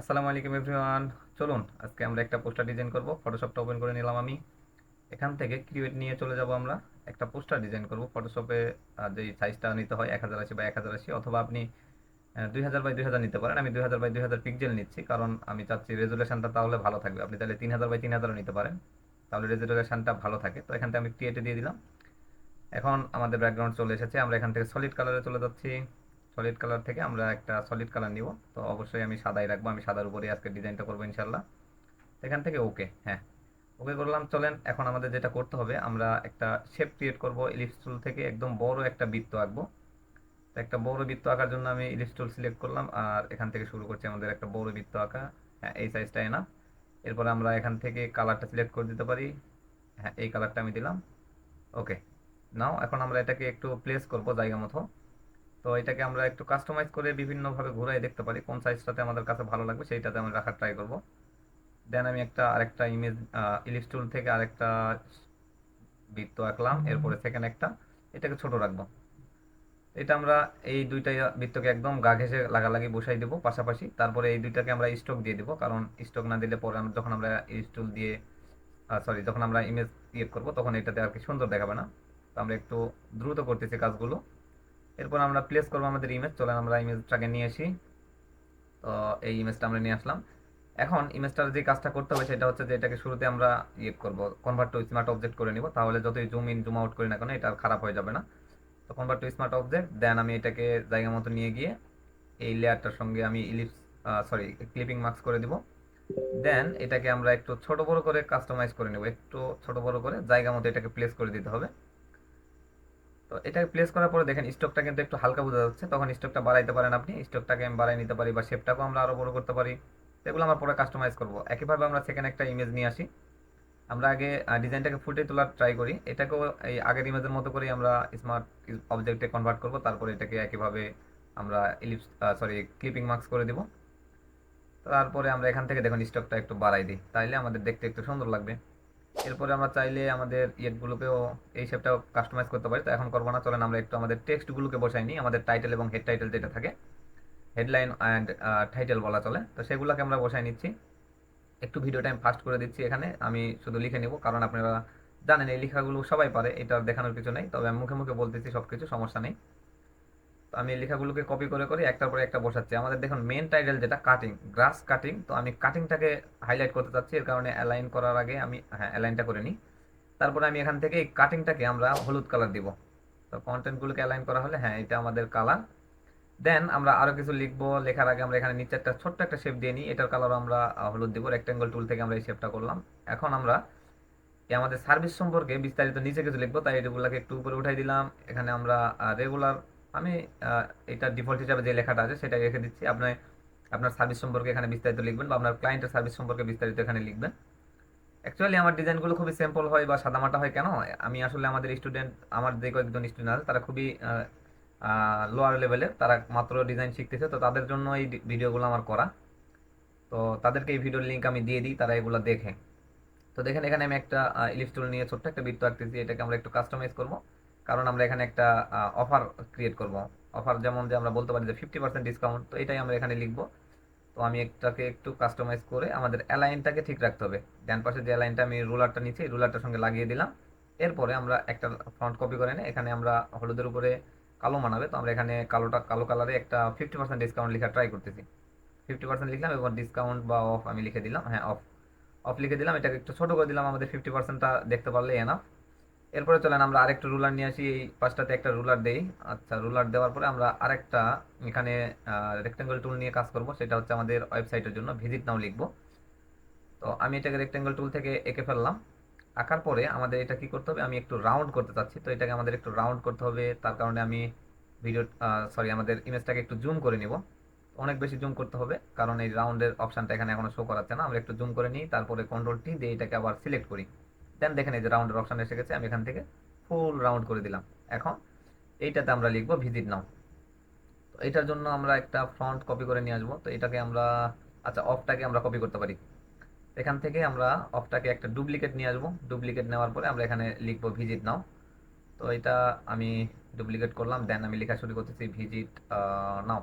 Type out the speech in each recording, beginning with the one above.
আসসালামু আলাইকুম এভরিওয়ান। চলুন, আজকে আমরা একটা পোস্টার ডিজাইন করব। ফটোশপটা ওপেন করে নিলাম আমি। এখান থেকে ক্রিয়েট নিয়ে চলে যাব আমরা। একটা পোস্টার ডিজাইন করব। ফটোশপে যে সাইজটা নিতে হয়, এক হাজার আশি বা এক হাজার আশি অথবা আপনি দুই হাজার বাই দুই হাজার নিতে পারেন। আমি দুই হাজার বাই দুই হাজার পিক্সেল নিচ্ছি, কারণ আমি চাচ্ছি রেজুলেশনটা তাহলে ভালো থাকবে। আপনি তাহলে তিন হাজার বাই তিন হাজারও নিতে পারেন। তাহলে রেজুলেশনটা ভালো থাকে। তো এখান থেকে আমি ক্রিয়েটে দিয়ে দিলাম। এখন আমাদের ব্যাকগ্রাউন্ড চলে এসেছে। আমরা এখান থেকে সলিড কালারে চলে যাচ্ছি। সলিড কালার থেকে আমরা একটা সলিড কালার নিব। তো অবশ্যই আমি সাদাই রাখব, আমি সাদার উপরেই আজকে ডিজাইনটা করব ইনশাল্লাহ এখান থেকে ওকে হ্যাঁ। ওকে করলাম, চলেন, এখন আমাদের যেটা করতে হবে, আমরা একটা শেপ ক্রিয়েট করব ইলিপস টুল থেকে, একদম বড় একটা বৃত্ত আঁকবো। তো একটা বড় বৃত্ত আঁকার জন্য আমি ইলিপস টুল সিলেক্ট করলাম, আর এখান থেকে শুরু করছি আমাদের একটা বড় বৃত্ত আঁকা। হ্যাঁ এই সাইজটা এনা এরপর আমরা এখান থেকে কালারটা সিলেক্ট করে দিতে পারি। হ্যাঁ এই কালারটা আমি দিলাম। ওকে নাও এখন আমরা এটাকে একটু প্লেস করব জায়গা মতো। তো এটাকে আমরা একটু কাস্টমাইজ করে বিভিন্নভাবে ঘুরাই দেখতে পারি কোন সাইজটাতে আমাদের কাছে ভালো লাগবে সেইটাতে আমরা রাখার ট্রাই করব। দেন আমি একটা আরেকটা ইমেজ ইলিপস টুল থেকে আরেকটা বৃত্ত আঁকলাম এরপরে সেকেন্ড একটা এটাকে ছোট রাখব। এটা আমরা এই দুইটা বৃত্তকে একদম গা ঘেসে লাগালাগি বসাই দেবো পাশাপাশি তারপরে এই দুইটাকে আমরা স্টক দিয়ে দেবো কারণ স্টক না দিলে পরে যখন আমরা ইলিপস টুল দিয়ে সরি যখন আমরা ইমেজ ক্রিয়েট করব তখন এটাতে আর কি সুন্দর দেখাবে না। তো আমরা একটু দ্রুত করতেছি কাজগুলো। এরপর আমরা প্লেস করব আমাদের ইমেজ চলেন আমরা ইমেজটাকে নিয়ে আসি। তো এই ইমেজটা আমরা নিয়ে আসলাম। এখন ইমেজটার যে কাজটা করতে হবে সেটা হচ্ছে যে এটাকে শুরুতে আমরা ইয়ে করব কনভার্ট টু স্মার্ট অবজেক্ট করে নিব। তাহলে যতই জুম ইন জুম আউট করি না কেন, এটা খারাপ হয়ে যাবে না। তো convert to smart object then আমি এটাকে জায়গা মতো নিয়ে গিয়ে এই লেয়ারটার সঙ্গে আমি ইলিপস সরি ক্লিপিং মার্কস করে দিব। দেন এটাকে আমরা একটু ছোট বড় করে কাস্টমাইজ করে নেব। একটু ছোট বড় করে জায়গা মতো এটাকে প্লেস করে দিতে হবে। তো এটাকে প্লেস করার পরে দেখেন স্টকটা কিন্তু একটু হালকা বোঝা যাচ্ছে। তখন স্টকটা বাড়াইতে পারেন আপনি। স্টকটাকে আমি বাড়াই নিতে পারি বা শেপটাকেও আমরা আরও বড় করতে পারি। এগুলো আমরা পরে কাস্টমাইজ করব। একইভাবে আমরা সেকেন্ড একটা ইমেজ নিয়ে আসি। আমরা আগে ডিজাইনটাকে ফুটে তোলার ট্রাই করি। এটাকেও এই আগের ইমেজের মতো করে আমরা স্মার্ট অবজেক্টে কনভার্ট করব। তারপরে এটাকে একইভাবে আমরা ইলিপস সরি ক্লিপিং মার্কস করে দিব। তারপরে আমরা এখান থেকে দেখুন স্টকটা একটু বাড়াই দিই। তাইলে আমাদের দেখতে একটু সুন্দর লাগবে। এরপরে আমরা চাইলে আমাদের ইয়েটগুলোকেও এই শেপটাও কাস্টমাইজ করতে পারি। তো এখন করব না, চলেন আমরা একটু আমাদের টেক্সটগুলোকে বসাই নিই। আমাদের টাইটেল এবং হেড টাইটেল যেটা থাকে হেডলাইন অ্যান্ড টাইটেল বলা চলে। তো সেগুলোকে আমরা বসাই নিচ্ছি। একটু ভিডিও টাইম ফাস্ট করে দিচ্ছি এখানে। আমি শুধু লিখে নিব, কারণ আপনারা জানেন এই লেখাগুলো সবাই পারে, এটা দেখানোর কিছু নেই। তবে আমি মুখে মুখে বলতেছি সব কিছু সমস্যা নেই। আমি লেখাগুলোকে কপি করে করে একটার পরে একটা বসাচ্ছি। আমাদের দেখুন মেন টাইটেল যেটা কাটিং গ্রাস কাটিং তো আমি কাটিংটাকে হাইলাইট করতে চাচ্ছি, এর কারণে অ্যালাইন করার আগে আমি হ্যাঁ অ্যালাইনটা করে নিই। তারপরে আমি এখান থেকে এই কাটিংটাকে আমরা হলুদ কালার দিব। তো কন্টেন্টগুলোকে অ্যালাইন করা হলে হ্যাঁ এটা আমাদের কালার দেন আমরা আরও কিছু লিখব। লেখার আগে আমরা এখানে নিচে একটা ছোট্ট একটা শেপ দিয়ে নিই। এটার কালারও আমরা হলুদ দিব। রেক্টেঙ্গল টুল থেকে আমরা এই শেপটা করলাম। এখন আমরা আমাদের সার্ভিস সম্পর্কে বিস্তারিত নিচে কিছু লিখব। তাই এগুলোকে একটু উপরে উঠাই দিলাম। এখানে আমরা রেগুলার আমি এটা ডিফল্ট হিসাবে যে লেখাটা আছে সেটা রেখে দিচ্ছি। আপনি, আপনার সার্ভিস সম্পর্কে এখানে বিস্তারিত লিখবেন বা আপনার ক্লায়েন্টের সার্ভিস সম্পর্কে বিস্তারিত এখানে লিখবেন। অ্যাকচুয়ালি আমার ডিজাইনগুলো খুবই সিম্পল হয় বা সাদামাটা হয় কেন? আমি আসলে আমাদের স্টুডেন্ট আমার যে কয়েকজন স্টুডেন্ট আছে, তারা খুবই লোয়ার লেভেলের তারা মাত্র ডিজাইন শিখতেছে। তো তাদের জন্য এই ভিডিওগুলো আমার করা। তো তাদেরকে এই ভিডিওর লিঙ্ক আমি দিয়ে দিই, তারা এগুলো দেখে। তো দেখেন, এখানে আমি একটা ইলিপস টুল নিয়ে ছোট্ট একটা বৃত্ত আঁকতেছি। এটাকে আমরা একটু কাস্টমাইজ করব। কারণ আমরা এখানে একটা অফার ক্রিয়েট করব। অফার যেমন যে আমরা বলতে পারি যে ফিফটি পার্সেন্ট ডিসকাউন্ট তো এটাই আমরা এখানে লিখব। তো আমি একটাকে একটু কাস্টমাইজ করে আমাদের অ্যালাইনটাকে ঠিক রাখতে হবে। ডান পাশে যে অ্যালাইনটা আমি রুলারটা নিচ্ছি রুলারটার সঙ্গে লাগিয়ে দিলাম। এরপরে আমরা একটা ফ্রন্ট কপি করে নিই এখানে আমরা হলুদের উপরে কালো মানাবে। তো আমরা এখানে কালোটা, কালো কালারে একটা ফিফটি পার্সেন্ট ডিসকাউন্ট লেখা ট্রাই করতেছি। ফিফটি পার্সেন্ট লিখলাম এবং ডিসকাউন্ট বা অফ আমি লিখে দিলাম। হ্যাঁ অফ অফ লিখে দিলাম। এটাকে একটু ছোটো করে দিলাম। আমাদের ফিফটি পার্সেন্টটা দেখতে পারলে এনাফ এরপরে চলেন আমরা আরেকটা রুলার নিয়ে আসি। এই পাশটাতে একটা রুলার দেই। আচ্ছা রুলার দেওয়ার পরে আমরা আরেকটা এখানে রেক্টেঙ্গল টুল নিয়ে কাজ করব। সেটা হচ্ছে আমাদের ওয়েবসাইটের জন্য ভিজিট নাও লিখব। তো আমি এটাকে রেক্টেঙ্গল টুল থেকে এঁকে ফেললাম। আঁকার পরে আমাদের এটা কি করতে হবে? আমি একটু রাউন্ড করতে চাচ্ছি। তো এটাকে আমাদের একটু রাউন্ড করতে হবে। তার কারণে আমি ভিডিও সরি আমাদের ইমেজটাকে একটু জুম করে নিব। অনেক বেশি জুম করতে হবে, কারণ এই রাউন্ডের অপশনটা এখানে এখনও শো করাচ্ছে না। আমরা একটু জুম করে নিই, তারপরে কন্ট্রোল টি দিয়ে এটাকে আবার সিলেক্ট করি। দেন দেখেন এই যে রাউন্ডের অপশন এসে গেছে, আমি এখান থেকে ফুল রাউন্ড করে দিলাম। এখন এইটাতে আমরা লিখব ভিজিট নাও তো এটার জন্য আমরা একটা ফ্রন্ট কপি করে নিয়ে আসব। তো এটাকে আমরা আচ্ছা অফটাকে আমরা কপি করতে পারি। এখান থেকে আমরা অফটাকে একটা ডুপ্লিকেট নিয়ে আসব। ডুপ্লিকেট নেওয়ার পরে আমরা এখানে লিখব ভিজিট নাও তো এটা আমি ডুপ্লিকেট করলাম দেন আমি লেখা শুরু করতেছি visit now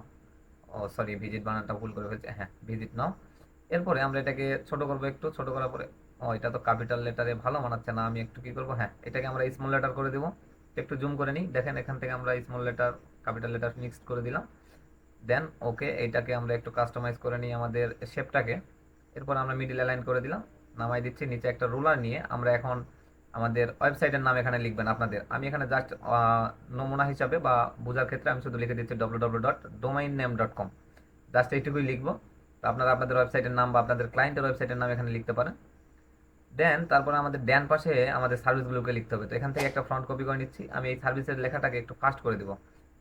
oh sorry visit বানানটা ভুল করে ফেলছে। হ্যাঁ ভিজিট নাও এরপরে আমরা এটাকে ছোট করব একটু। ছোট করার পরে ও, এটা তো ক্যাপিটাল লেটারে ভালো মানাচ্ছে না, আমি একটু কি করব? হ্যাঁ এটাকে আমরা স্মল লেটার করে দেবো। একটু জুম করে নিই। দেখেন, এখান থেকে আমরা small letter capital letter mixed করে দিলাম। দেন ওকে এইটাকে আমরা একটু কাস্টমাইজ করে নিই আমাদের শেপটাকে এরপর আমরা মিডিল অ্যালাইন করে দিলাম। নামাই দিচ্ছি, নিচে একটা রুলার নিয়ে আমরা এখন আমাদের ওয়েবসাইটের নাম এখানে লিখবেন আপনাদের। আমি এখানে জাস্ট নমুনা হিসাবে বা বোঝার ক্ষেত্রে আমি শুধু লিখে দিচ্ছি W W dot domain name dot com just এইটুকুই লিখব। তো আপনারা আপনাদের ওয়েবসাইটের নাম বা আপনাদের ক্লায়েন্টের ওয়েবসাইটের নাম এখানে লিখতে পারেন। দেন তারপরে আমাদের ড্যান পাশে আমাদের সার্ভিসগুলোকে লিখতে হবে। তো এখান থেকে একটা ফ্রন্ট কপি করে নিচ্ছি। আমি এই সার্ভিসের লেখাটাকে একটু ফাস্ট করে দিব।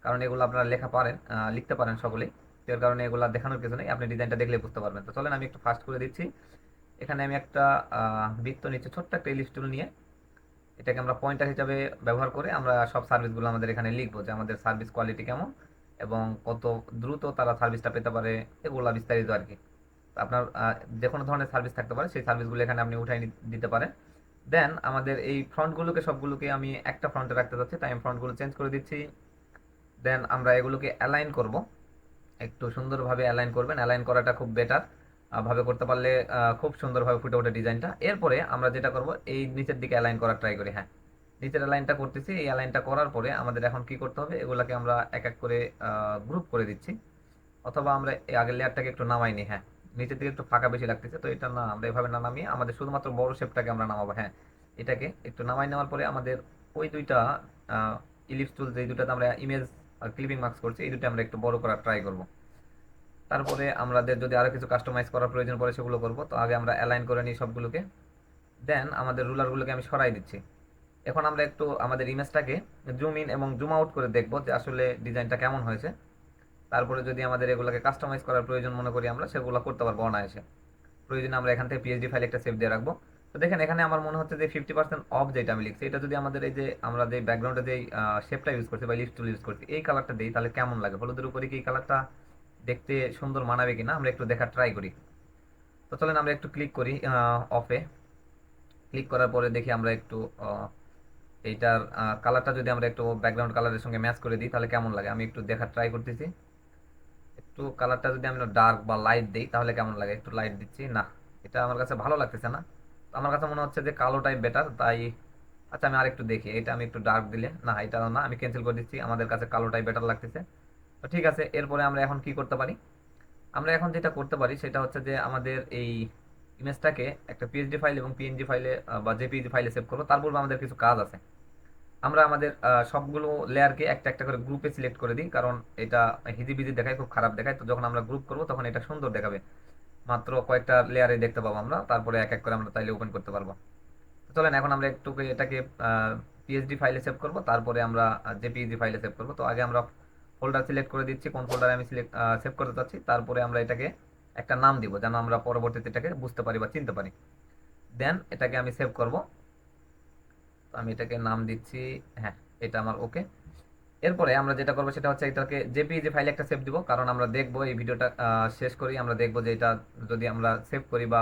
কারণ এগুলো আপনারা লেখা পারেন লিখতে পারেন সকলেই। এর কারণে এগুলো দেখানোর কিছু নেই। আপনি ডিজাইনটা দেখলে বুঝতে পারবেন। তো চলেন আমি একটু ফাস্ট করে দিচ্ছি। এখানে আমি একটা বৃত্ত নিচ্ছি, ছোট্ট একটা ইলিশ টুল নিয়ে। এটাকে আমরা পয়েন্টার হিসাবে ব্যবহার করে আমরা সব সার্ভিসগুলো আমাদের এখানে লিখব যে আমাদের সার্ভিস কোয়ালিটি কেমন এবং কত দ্রুত তারা সার্ভিসটা পেতে পারে, এগুলো বিস্তারিত আর কি। আপনার যে কোনো ধরনের সার্ভিস থাকতে পারে, সেই সার্ভিসগুলো এখানে আপনি উঠাই দিতে পারেন। দেন আমাদের এই ফ্রন্টগুলোকে সবগুলোকে আমি একটা ফ্রন্টে রাখতে চাচ্ছি তাই আমি ফ্রন্টগুলো চেঞ্জ করে দিচ্ছি। দেন আমরা এগুলোকে অ্যালাইন করব। একটু সুন্দরভাবে অ্যালাইন করবেন। অ্যালাইন করাটা খুব বেটার ভাবে করতে পারলে খুব সুন্দরভাবে ফুটে ওঠে ডিজাইনটা এরপরে আমরা যেটা করব, এই নিচের দিকে অ্যালাইন করার ট্রাই করি হ্যাঁ। নিচের অ্যালাইনটা করতেছি। এই অ্যালাইনটা করার পরে আমাদের এখন কি করতে হবে, এগুলাকে আমরা এক এক করে গ্রুপ করে দিচ্ছি। অথবা আমরা এই আগের লেয়ারটাকে একটু নামাই নি হ্যাঁ। নিচের দিকে একটু ফাঁকা বেশি লাগতেছে, তো এটা না, আমরা এভাবে না নামিয়ে আমাদের শুধুমাত্র বড় শেপটাকে আমরা নামাবো হ্যাঁ। এটাকে একটু নামাই নেওয়ার পরে আমাদের ওই দুইটা ইলিপস টুল যে দুটাতে আমরা ইমেজ ক্লিপিং মার্কস করছি, এই দুটো আমরা একটু বড় করার ট্রাই করব। তারপরে আমাদের যদি আরও কিছু কাস্টমাইজ করার প্রয়োজন পড়ে সেগুলো করব, তো আগে আমরা অ্যালাইন করে নিই সবগুলোকে। দেন আমাদের রুলারগুলোকে আমি সরাই দিচ্ছি। এখন আমরা একটু আমাদের ইমেজটাকে জুম ইন এবং জুম আউট করে দেখব যে আসলে ডিজাইনটা কেমন হয়েছে। তারপরে যদি আমাদের এগুলোকে কাস্টমাইজ করার প্রয়োজন মনে করি আমরা, সেগুলো করতে পারব অনায়াসে। প্রয়োজনে আমরা এখান থেকে পিএইচডি ফাইল একটা সেভ দিয়ে রাখব। তো দেখেন, এখানে আমার মনে হচ্ছে যে ফিফটি পার্সেন্ট অফ যেটা আমি লিখছি, এটা যদি আমাদের এই যে আমরা যে ব্যাকগ্রাউন্ডে যে শেপটা ইউজ করছি বা লিফট টুল ইউজ করছি, এই কালারটা দিই, তাহলে কেমন লাগে? হলুদের উপরে কি এই কালারটা দেখতে সুন্দর মানাবে কিনা? আমরা একটু দেখার ট্রাই করি। তো চলেন, আমরা একটু ক্লিক করি অফে ক্লিক করার পরে দেখি আমরা একটু এইটার কালারটা যদি আমরা একটু ব্যাকগ্রাউন্ড কালারের সঙ্গে ম্যাচ করে দিই, তাহলে কেমন লাগে? আমি একটু দেখার ট্রাই করতেছি। একটু কালারটা যদি আমি ডার্ক বা লাইট দিই, তাহলে কেমন লাগে? একটু লাইট দিচ্ছি? না, এটা আমার কাছে ভালো লাগতেছে না। তো আমার কাছে মনে হচ্ছে যে কালোটাই বেটার তাই আচ্ছা আমি আরেকটু দেখি। এটা আমি একটু ডার্ক দিলে, না, এটা না, আমি ক্যান্সেল করে দিচ্ছি। আমাদের কাছে কালোটাই বেটার লাগতেছে। তো ঠিক আছে, এরপরে আমরা এখন কি করতে পারি? আমরা এখন যেটা করতে পারি, সেটা হচ্ছে যে আমাদের এই ইমেজটাকে একটা পিএইচডি ফাইল এবং পিএনজি ফাইলে বা জেপিইজি ফাইলে সেভ করব তার পূর্বে আমাদের কিছু কাজ আছে। আমরা আমাদের সবগুলো লেয়ারকে একটা একটা করে গ্রুপে সিলেক্ট করে দিই, কারণ এটা হিজিবিজি দেখায়, খুব খারাপ দেখায়। তো যখন আমরা গ্রুপ করব, তখন এটা সুন্দর দেখাবে। মাত্র কয়েকটা লেয়ারে দেখতে পাবো আমরা, তারপরে এক এক করে আমরা তাইলে ওপেন করতে পারব। চলেন, এখন আমরা একটু এটাকে পিএইচডি ফাইলে সেভ করব, তারপরে আমরা জেপিইজি ফাইলে সেভ করব। তো আগে আমরা ফোল্ডার সিলেক্ট করে দিচ্ছি, কোন ফোল্ডারে আমি সিলেক্ট সেভ করতে চাচ্ছি, তারপরে আমরা এটাকে একটা নাম দিব, যেন আমরা পরবর্তীতে এটাকে বুঝতে পারি বা চিনতে পারি। দেন এটাকে আমি সেভ করব। তো আমি এটাকে নাম দিচ্ছি হ্যাঁ এটা আমার ওকে এরপরে আমরা যেটা করব সেটা হচ্ছে এটাকে জেপিইজি ফাইলে একটা সেভ দিব, কারণ আমরা দেখব এই ভিডিওটা শেষ করি, আমরা দেখব যে এটা যদি আমরা সেভ করি বা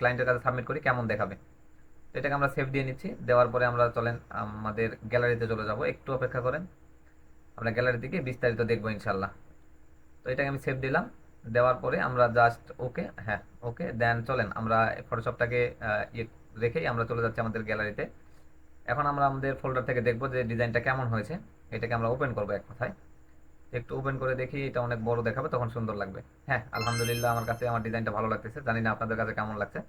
ক্লায়েন্টের কাছে সাবমিট করি, কেমন দেখাবে? তো এটাকে আমরা সেভ দিয়ে নিচ্ছি, দেওয়ার পরে আমরা চলেন, আমাদের গ্যালারিতে চলে যাব, একটু অপেক্ষা করেন। আমরা গ্যালারি থেকে বিস্তারিত দেখব ইনশাল্লাহ তো এটাকে আমি সেভ দিলাম, দেওয়ার পরে আমরা জাস্ট ওকে হ্যাঁ ওকে দেন চলেন, আমরা ফটোশপটাকে ইয়ে রেখেই আমরা চলে যাচ্ছি আমাদের গ্যালারিতে এখন আমরা আমাদের ফোল্ডার থেকে দেখব যে ডিজাইনটা কেমন হয়েছে। এটাকে আমরা ওপেন করব এক কথায়। একটু ওপেন করে দেখি, এটা অনেক বড় দেখাবে, তখন সুন্দর লাগবে। হ্যাঁ আলহামদুলিল্লাহ আমার কাছে আমার ডিজাইনটা ভালো লাগতেছে। জানি না আপনাদের কাছে কেমন লাগছে।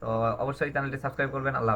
তো অবশ্যই চ্যানেলটি সাবস্ক্রাইব করবেন। আল্লাহ